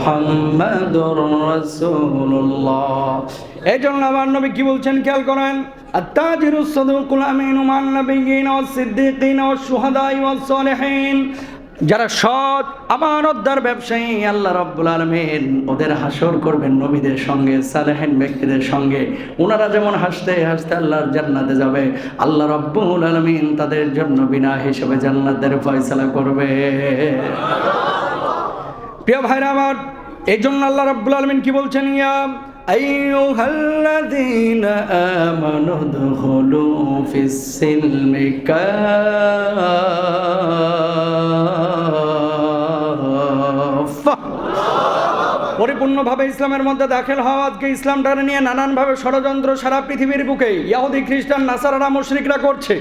মুহাম্মাদুর রাসূলুল্লাহ এই জন্য আমার নবী কি বলছেন খেয়াল করেন التاجر الصدوق الأمين مع النبيين والصديقين والشهداء والصالحين যারা সৎ আমানতদার ব্যবসায়ী আল্লাহ রব্বুল আলমিন ওদের হাসর করবেন নবীদের সঙ্গে সালেহেন ব্যক্তিদের সঙ্গে ওনারা যেমন হাসতে হাসতে আল্লাহর জান্নাতে যাবে আল্লাহ রব্বুল আলমিন তাদের জন্য বিনা হিসেবে জান্নাতের ফয়সালা করবে প্রিয় ভাইরা আমার এই জন্য আল্লাহ রব্বুল আলমিন কি বলছেন ইয়া أيها الذين آمنوا ادخلوا في السلم كافة পরিপূর্ণভাবে ইসলামের মধ্যে দাখিল হওয়া আজকে ইসলামটারে নিয়ে নানানভাবে ষড়যন্ত্র সারা পৃথিবীর বুকে ইয়াহুদি খ্রিস্টান নাসারারা মুশরিকরা করছে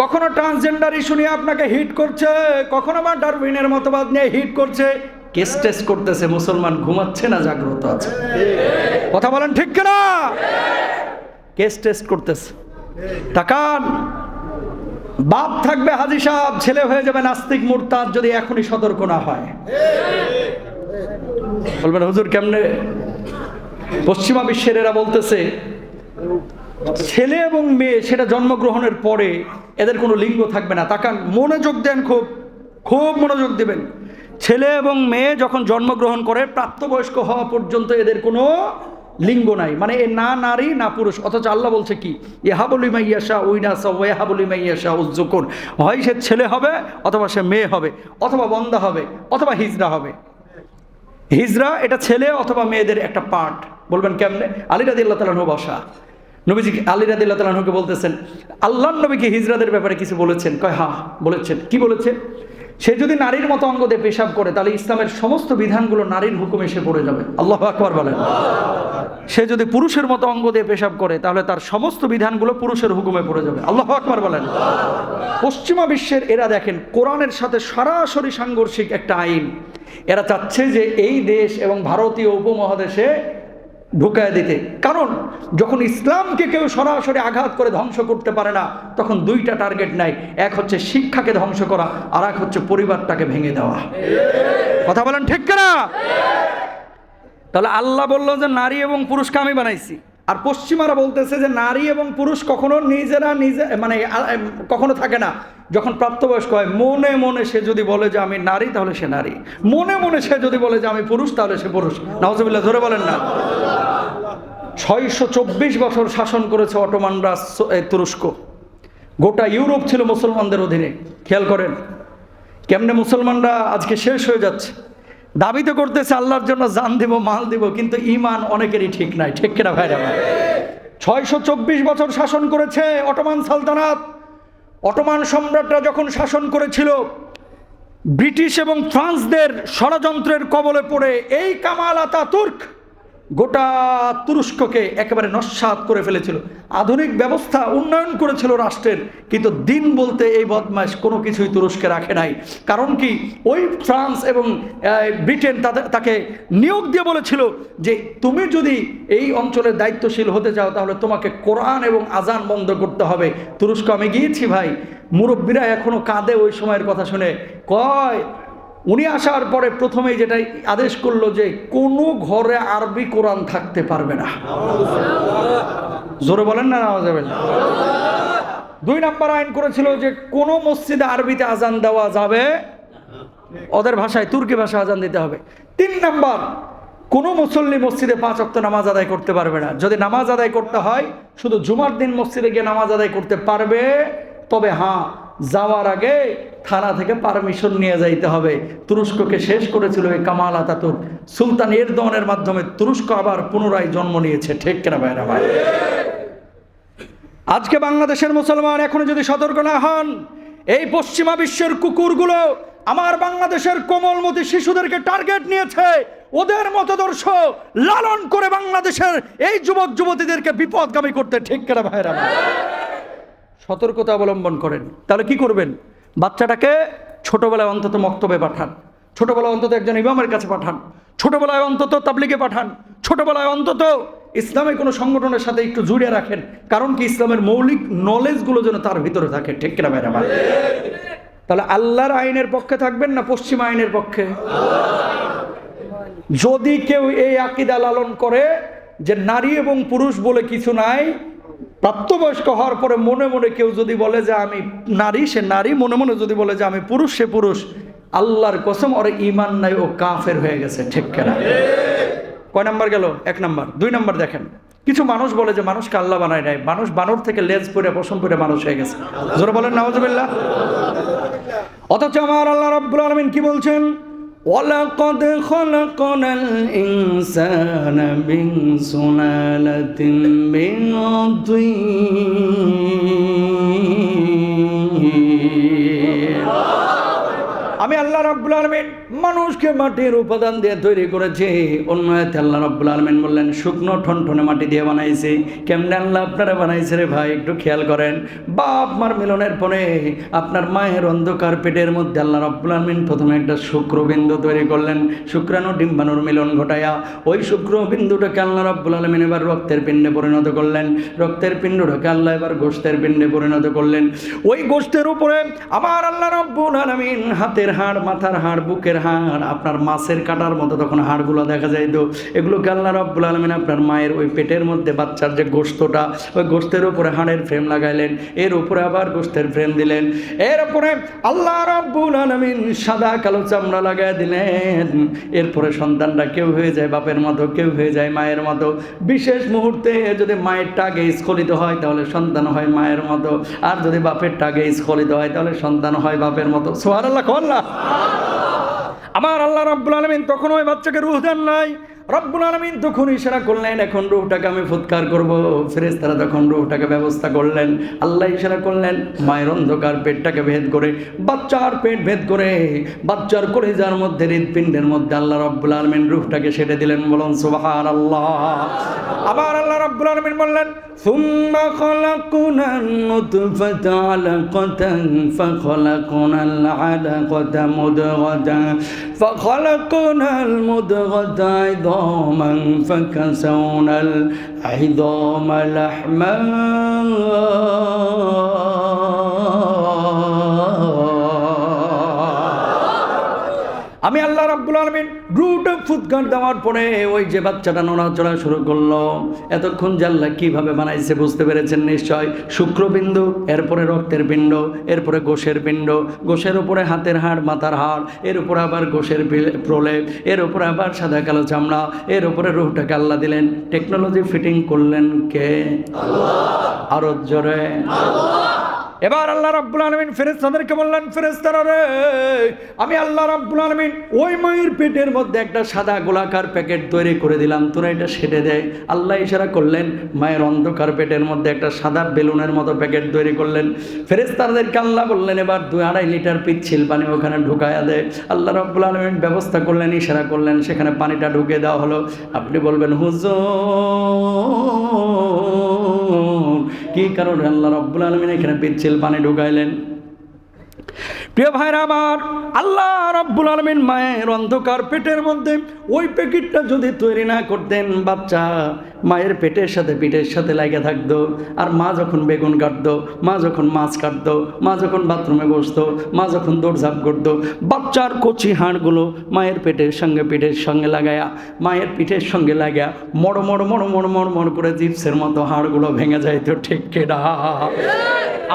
কখনো ট্রান্সজেন্ডার ইস্যু নিয়ে আপনাকে হিট করছে কখনো বা ডারউইনের মতবাদ নিয়ে হিট করছে কেস টেস্ট করতেছে, মুসলমান ঘুমাচ্ছে না, জাগ্রত আছে। কথা বলেন ঠিক কিনা? কেস টেস্ট করতেছে। তাকান। বাপ থাকবে হাজি সাহেব, ছেলে হয়ে যাবে নাস্তিক মুরতাদ যদি এখনই সতর্ক না হয়। বলবেন, হুজুর কেমনে? পশ্চিমা বিশ্বের এরা বলতেছে, ছেলে এবং মেয়ে সেটা জন্মগ্রহণের পরে এদের কোনো লিঙ্গ থাকবে না। তাকান, মনোযোগ দেন খুব খুব মনোযোগ দেবেন। ছেলে এবং মেয়ে যখন জন্মগ্রহণ করে, প্রাপ্তবয়স্ক হওয়া পর্যন্ত এদের কোনো লিঙ্গ নাই। মানে এ না নারী, না পুরুষ। অথচ আল্লাহ বলছে কি? ইহাবলি মাইয়াশা উইনাসা ওয়াহাবলি মাইয়াশা উজ্জুকুন হয় সে ছেলে হবে, অথবা সে মেয়ে হবে, অথবা বন্দা হবে, অথবা হিজরা হবে। হিজরা এটা ছেলে অথবা মেয়েদের একটা পার্ট। বলবেন কেমনে? আলী রাদি আল্লাহ তালাহু বসা। নবীজি আলী রাদি আল্লাহ তালাহুকে বলতেছেন আল্লাহ নবীকে হিজরাদের ব্যাপারে কিছু বলেছেন? কয়, হা, বলেছেন। কি বলেছেন? সে যদি নারীর মতো অঙ্গ দিয়ে পেশাব করে, তাহলে ইসলামের সমস্ত বিধানগুলো নারীর হুকুম এসে পড়ে যাবে। আল্লাহ আকবর বলেন। সে যদি পুরুষের মতো অঙ্গ দিয়ে পেশাব করে, তাহলে তার সমস্ত বিধানগুলো পুরুষের হুকুমে পড়ে যাবে। আল্লাহ আকবর বলেন। পশ্চিমা বিশ্বের এরা দেখেন, কোরআনের সাথে সরাসরি সাংঘর্ষিক একটা আইন। এরা চাচ্ছে যে এই দেশ এবং ভারতীয় উপমহাদেশে ঢুকায় দিতে। কারণ, যখন ইসলামকে কেউ সরাসরি আঘাত করে ধ্বংস করতে পারে না, তখন দুইটা টার্গেট নাই এক হচ্ছে শিক্ষাকে ধ্বংস করা, আর এক হচ্ছে পরিবারটাকে ভেঙে দেওয়া। কথা বলেন ঠিক না তাহলে আল্লাহ বলল যে, নারী এবং পুরুষকে আমি বানাইছি। আর পশ্চিমারা বলতেছে যে নারী এবং পুরুষ কখনো নিজেরা নিজে মানে কখনো থাকে না। যখন প্রাপ্তবয়স্ক হয়, মনে মনে সে যদি বলে যে আমি নারী, তাহলে সে নারী। মনে মনে সে যদি বলে যে আমি পুরুষ, তাহলে সে পুরুষ। নওয়াজবিল্লাহ ধরে বলেন না। ছয়শো চব্বিশ বছর শাসন করেছে অটোমানরা তুরস্ক। গোটা ইউরোপ ছিল মুসলমানদের অধীনে। খেয়াল করেন। কেমনে মুসলমানরা আজকে শেষ হয়ে যাচ্ছে। দাবি তো করতেছে, আল্লাহর জন্য জান দিব, মাল দিব, কিন্তু ইমান অনেকেরই ঠিক নাই। ঠিক কিনা ভাইরা ভাই ছয়শো চব্বিশ বছর শাসন করেছে অটোমান সালতানাত। অটোমান সম্রাটরা যখন শাসন করেছিল, ব্রিটিশ এবং ফ্রান্সদের ষড়যন্ত্রের কবলে পড়ে এই কামাল আতা তুর্ক গোটা তুরস্ককে একেবারে নস্বাত করে ফেলেছিল। আধুনিক ব্যবস্থা উন্নয়ন করেছিল রাষ্ট্রের, কিন্তু দিন বলতে এই বদমাস কোনো কিছুই তুরস্কে রাখে নাই। কারণ কি? ওই ফ্রান্স এবং ব্রিটেন তাদের তাকে নিয়োগ দিয়ে বলেছিল যে, তুমি যদি এই অঞ্চলের দায়িত্বশীল হতে চাও, তাহলে তোমাকে কোরআন এবং আজান বন্ধ করতে হবে। তুরস্ক, আমি গিয়েছি ভাই। মুরব্বীরা এখনও কাঁদে ওই সময়ের কথা শুনে। কয় উনি আসার পরে প্রথমেই যেটা আদেশ করল যে কোনো ঘরে আরবি কোরআন থাকতে পারবে না। জোরে বলেন না নামাজ যাবেন দুই নাম্বার আইন করেছিল যে কোনো মসজিদে আরবিতে আজান দেওয়া যাবে, ওদের ভাষায় তুর্কি ভাষা আজান দিতে হবে। তিন নাম্বার, কোনো মুসল্লি মসজিদে পাঁচ অক্ত নামাজ আদায় করতে পারবে না। যদি নামাজ আদায় করতে হয়, শুধু জুমার দিন মসজিদে গিয়ে নামাজ আদায় করতে পারবে, তবে হ্যাঁ যাওয়ার আগে থানা থেকে পারমিশন নিয়ে যাইতে হবে। তুরস্ককে শেষ করেছিল এই কামাল আতাতুর। সুলতান এরদনের মাধ্যমে তুরস্ক আবার পুনরায় জন্ম নিয়েছে। ঠিক কেনা ভাইরা ভাই? আজকে বাংলাদেশের মুসলমান এখনও যদি সতর্ক না হন, এই পশ্চিমা বিশ্বের কুকুরগুলো আমার বাংলাদেশের কোমলমতি শিশুদেরকে টার্গেট নিয়েছে। ওদের মতদর্শ লালন করে বাংলাদেশের এই যুবক যুবতীদেরকে বিপদগামী করতে। ঠিক কেনা ভাইরা ভাই? সতর্কতা অবলম্বন করেন। তাহলে কি করবেন? বাচ্চাটাকে ছোটবেলায় অন্তত মক্তবে পাঠান। ছোটবেলায় অন্তত একজন ইমামের কাছে পাঠান। ছোটবেলায় অন্তত তাবলিগে পাঠান। ছোটবেলায় অন্তত ইসলামের কোনো সংগঠনের সাথে একটু জুড়ে রাখেন। কারণ কি ইসলামের মৌলিক নলেজগুলো যেন তার ভিতরে থাকে। ঠিক কিনা ভাইরা ভাই? তাহলে আল্লাহর আইনের পক্ষে থাকবেন না পশ্চিম আইনের পক্ষে? যদি কেউ এই আকিদা লালন করে যে নারী এবং পুরুষ বলে কিছু নাই প্রাপ্তবয়স্ক হওয়ার পরে মনে মনে কেউ যদি বলে যে আমি নারী, সে নারী। মনে মনে যদি বলে যে আমি পুরুষ, সে পুরুষ। আল্লাহর কসম, ওর ইমান নাই, ও কাফের হয়ে গেছে, ঠিক কেনা? কয় নাম্বার গেল? এক নাম্বার। দুই নাম্বার দেখেন। কিছু মানুষ বলে যে মানুষকে আল্লাহ বানায় নাই। মানুষ বানর থেকে লেজ পরে, পশম পরে মানুষ হয়ে গেছে। জোরে বলেন নওয়াজবিল্লাহ অথচ আমার আল্লাহ রব্বুল আলমিন কি বলছেন? ওয়ালাকাদ খলাকনাল ইনসানা মিন সুলালাতিন মিন তিন আমি আল্লাহ রাব্বুল আলমিন মানুষকে মাটির উপাদান দিয়ে তৈরি করেছি। অন্য এতে আল্লাহ রাব্বুল আলমিন বললেন, শুকনো ঠনঠনে মাটি দিয়ে বানাইছি। কেমনে আল্লাহ আপনারা বানাইছে রে ভাই? একটু খেয়াল করেন। বাপ মার মিলনের পরে আপনার মায়ের অন্ধকার পেটের মধ্যে আল্লাহ রাব্বুল আলমিন প্রথমে একটা শুক্রবিন্দু তৈরি করলেন। শুক্রাণু ডিম্বাণুর মিলন ঘটায়া ওই শুক্রবিন্দুটাকে আল্লাহ রাব্বুল আলমিন এবার রক্তের পিণ্ডে পরিণত করলেন। রক্তের পিণ্ডটাকে আল্লাহ এবার গোষ্ঠের পিণ্ডে পরিণত করলেন। ওই গোষ্ঠের উপরে আমার আল্লাহ রাব্বুল আলমিন হাতের হাড়, মাথার হাড়, বুকের হাড়, আপনার মাছের কাটার মতো তখন হাড়গুলো দেখা যাইতো এগুলোকে আল্লাহ রাব্বুল আলমিন আপনার মায়ের ওই পেটের মধ্যে বাচ্চার যে গোস্তটা ওই গোস্তের উপরে হাড়ের ফ্রেম লাগাইলেন, এর উপরে আবার গোস্তের ফ্রেম দিলেন। এর উপরে আল্লাহ রাব্বুল আলমিন সাদা কালো চামড়া লাগাই দিলেন। এরপরে সন্তানটা কেউ হয়ে যায়, বাপের মতো কেউ হয়ে যায়, মায়ের মতো। বিশেষ মুহূর্তে যদি মায়ের টাগে স্খলিত হয়, তাহলে সন্তান হয় মায়ের মতো। আর যদি বাপের টাগে স্খলিত হয়, তাহলে সন্তান হয় বাপের মতো। সোহার আল্লাহ আমার আল্লাহ রাব্বুল আলমিন তখন ওই বাচ্চাকে রুহ দেন নাই। রব্বুল আলমিন তখন ইশারা করলেন এখন রুহটাকে আমি ফুৎকার করব ফেরেস তারা তখন রুহটাকে ব্যবস্থা করলেন আল্লাহ ইশারা করলেন মায়ের অন্ধকার পেটটাকে ভেদ করে বাচ্চার পেট ভেদ করে বাচ্চার কলেজার মধ্যে হৃদপিণ্ডের মধ্যে আল্লাহ রব্বুল আলমিন রুহটাকে সেটে দিলেন বলুন সুবাহার আল্লাহ আবার আল্লাহ রব্বুল আলমিন বললেন ثم خلقنا النطفة علقة فخلقنا العلقة مضغة فخلقنا المضغة عظاما فكسونا العظام لحما আমি আল্লাহ রাব্বুল আলমিন রুটা ফুৎকার দেওয়ার পরে ওই যে বাচ্চাটা নড়াচড়া শুরু করল। এতক্ষণ জাল্লা কীভাবে বানাইছে বুঝতে পেরেছেন নিশ্চয়? শুক্রবিন্দু, এরপরে রক্তের পিণ্ড, এরপরে গোশের পিণ্ড গোশের উপরে হাতের হাড়, মাথার হাড়, এর উপরে আবার পিলে- প্রলেপ, এর উপরে আবার সাদা কালো চামড়া, এর উপরে রুহটাকে আল্লাহ দিলেন। টেকনোলজি ফিটিং করলেন কে? আরও জোরে। এবার আল্লাহ রাব্বুল আলমিন ফেরেস্তাদেরকে বললেন ফেরেস্তারা রে, আমি আল্লাহ রাব্বুল আলমিন ওই মায়ের পেটের মধ্যে একটা সাদা গোলাকার প্যাকেট তৈরি করে দিলাম। তোরা এটা সেটে দেয় আল্লাহ ইশারা করলেন, মায়ের অন্ধকার পেটের মধ্যে একটা সাদা বেলুনের মতো প্যাকেট তৈরি করলেন। ফেরেস্তাদেরকে আল্লাহ বললেন, এবার দুই আড়াই লিটার পিচ্ছিল পানি ওখানে ঢুকায়া দেয় আল্লাহ রাব্বুল আলমিন ব্যবস্থা করলেন, ইশারা করলেন, সেখানে পানিটা ঢুকে দেওয়া হলো। আপনি বলবেন, হুজুর কি কারণে? আল্লাহ রব্বুল আলমিন এখানে পিচ্ছিল পানি ঢুকাইলেন। প্রিয় ভাইরা আমার, আল্লাহ রব্বুল আলমিন মায়ের অন্ধকার পেটের মধ্যে ওই প্যাকেটটা যদি তৈরি না করতেন, বাচ্চা মায়ের পেটের সাথে পিঠের সাথে লাগে থাকতো। আর মা যখন বেগুন কাটতো, মা যখন মাছ কাটতো, মা যখন বাথরুমে বসতো, মা যখন দৌড়ঝাঁপ করতো, বাচ্চার কচি হাড়গুলো মায়ের পেটের সঙ্গে পিঠের সঙ্গে লাগায়া, মায়ের পিঠের সঙ্গে লাগায়া মড় মড় মড় মড় মড় মড় করে জিপসের মতো হাড়গুলো ভেঙে যাইতো। ঠিক কেডা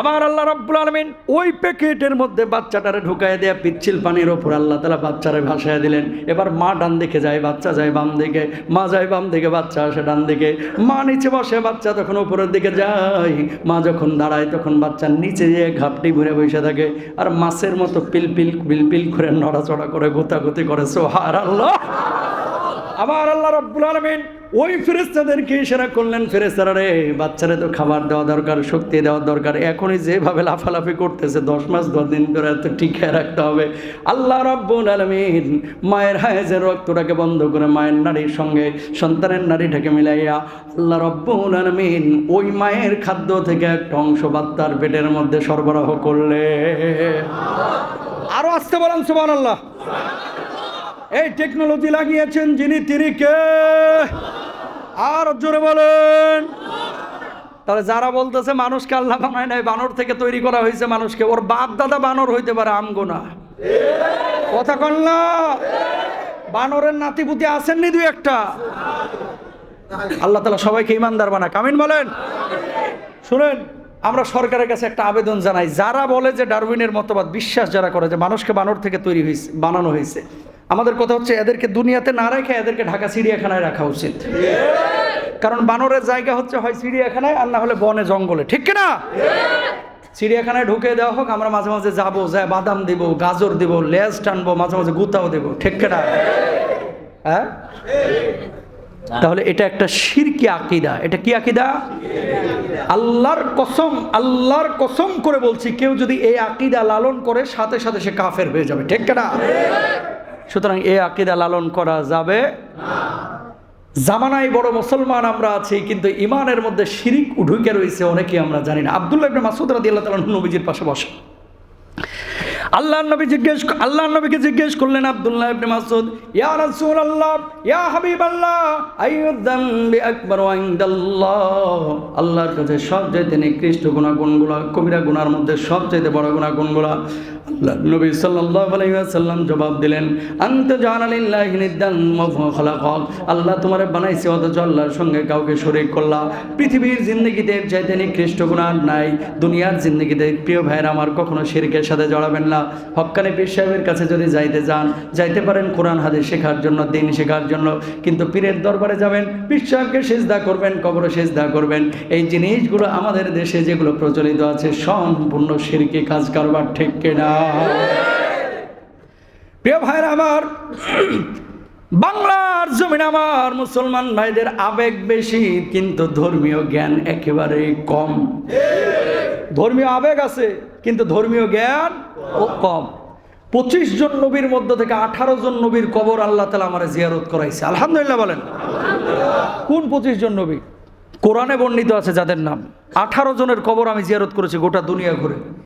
আমার আল্লাহ রব্বুল আলমিন ওই প্যাকেটের মধ্যে বাচ্চাটারে ঢুকাই দেয়া পিচ্ছিল পানির ওপর আল্লাহ তালা বাচ্চারে ভাসায় দিলেন। এবার মা ডান দিকে যায়, বাচ্চা যায় বাম দিকে, মা যায় বাম দিকে, বাচ্চা আসে ডান দিকে। মা নিচে বসে, বাচ্চা তখন উপরের দিকে যায়। মা যখন দাঁড়ায়, তখন বাচ্চা নিচে যেয়ে ঘাপটি ঘুরে বসে থাকে। আর মাছের মতো পিলপিল পিলপিল করে নড়াচড়া করে, গোতাগুতি করে। সোহার আল্লাহ আবার আল্লাহ রব্বুল আলমিন ওই ফেরেস্তাদেরকে ইশারা করলেন ফেরেস্তারা রে, বাচ্চারে তো খাবার দেওয়া দরকার, শক্তি দেওয়া দরকার, এখনই যেভাবে লাফালাফি করতেছে, দশ মাস, দশ দিন ধরে এত টিকে রাখতে হবে। আল্লাহ রব্বুল আলমিন মায়ের হায়েজের রক্তটাকে বন্ধ করে মায়ের নারীর সঙ্গে সন্তানের নারীটাকে মিলাইয়া আল্লাহ রব্বুল আলমিন ওই মায়ের খাদ্য থেকে একটা অংশ বাচ্চার পেটের মধ্যে সরবরাহ করলে আরও আসতে বলেন সুবান আল্লাহ এই টেকনোলজি লাগিয়েছেন যিনি, তিনি কে? আর জোরে বলেন। তাহলে যারা বলতেছে মানুষকে আল্লাহ বানায় নাই, বানর থেকে তৈরি করা হয়েছে মানুষকে, ওর বাপ দাদা বানর হইতে পারে আমগো না কথা না। বানরের নাতিপুতি আসেননি দুই একটা। আল্লাহ তালা সবাইকে ইমানদার বানা কামিন বলেন। শুনেন। আমরা সরকারের কাছে একটা আবেদন জানাই। যারা বলে যে ডারউইনের মতবাদ, বিশ্বাস যারা করে যে মানুষকে বানর থেকে তৈরি হয়েছে বানানো হয়েছে আমাদের কথা হচ্ছে এদেরকে দুনিয়াতে না রেখে এদেরকে ঢাকা চিড়িয়াখানায় রাখা উচিত। কারণ বানরের জায়গা হচ্ছে হয় চিড়িয়াখানায়, আর না হলে বনে জঙ্গলে। ঠিক কিনা? চিড়িয়াখানায় ঢুকে দেওয়া হোক, আমরা মাঝে মাঝে যাব, যায় বাদাম দিব, গাজর দিব, লেজ টানবো, মাঝে মাঝে গুতাও দেবো। ঠিক কিনা? হ্যাঁ? তাহলে এটা একটা শিরকি আকিদা। এটা কি আকিদা? আল্লাহর কসম আল্লাহর কসম করে বলছি, কেউ যদি এই আকিদা লালন করে, সাথে সাথে সে কাফের হয়ে যাবে। ঠিক না সুতরাং এই আকিদা লালন করা যাবে জামানায় বড় মুসলমান আমরা আছি, কিন্তু ইমানের মধ্যে শিরিক ঢুকে রয়েছে অনেকে আমরা জানি না। আব্দুল্লাহ মাসুদ রাদিয়াল্লাহু তাআলা নবীজির পাশে বসে আল্লাহ নবী জিজ্ঞেস আল্লাহ নবীকে জিজ্ঞেস করলেন আব্দুল্লাহ ইবনে মাসুদ ইয়া রাসূলুল্লাহ, ইয়া হাবিবাল্লাহ, আইয়ুদ যামবি আকবার ইনদাল্লাহ আল্লাহর কাছে সবচাইতে নিকৃষ্ট গুনাহ কোনগুলো কবিরা গুনার মধ্যে সবচাইতে বড় গুনাহ কোনগুলো নবী সাল্লাল্লাহু আলাইহি ওয়াসাল্লাম জবাব দিলেন, আনতা জানালিল্লাহি নিদ্দান ওয়া খালাকাক আল্লাহ তোমারে বানাইছে, অথচ আল্লাহর সঙ্গে কাউকে শরীক করলা। পৃথিবীর জিন্দগিতে চাইতে নিকৃষ্ট গুনাহ নাই। দুনিয়ার জিন্দগিতে, প্রিয় ভাইয়ের, আমার কখনো শিরকের সাথে জড়াবেন না। হক্কানি পীর সাহেবের কাছে যদি যাইতে যান, যাইতে পারেন কোরআন হাদিস শেখার জন্য, দিন শেখার জন্য। কিন্তু পীরের দরবারে যাবেন, পীর সাহেবকে সেজদা করবেন, কবরে সেজদা করবেন। এই জিনিসগুলো আমাদের দেশে যেগুলো প্রচলিত আছে, সম্পূর্ণ শিরকি কাজ কারবার, ঠিক কিনা? প্রিয় ভাইরা আমার, বাংলার জমিন আমার, মুসলমান ভাইদের আবেগ বেশি, কিন্তু ধর্মীয় জ্ঞান একেবারে কম। ধর্মীয় আবেগ আছে, কিন্তু ধর্মীয় জ্ঞান কম। পঁচিশ জন নবীর মধ্য থেকে আঠারো জন নবীর কবর আল্লাহ তালা আমার জিয়ারত করাইছে। আলহামদুলিল্লাহ বলেন। কোন পঁচিশ জন নবী? কোরআনে বর্ণিত আছে যাদের নাম। আঠারো জনের কবর আমি জিয়ারত করেছি গোটা দুনিয়া ঘুরে।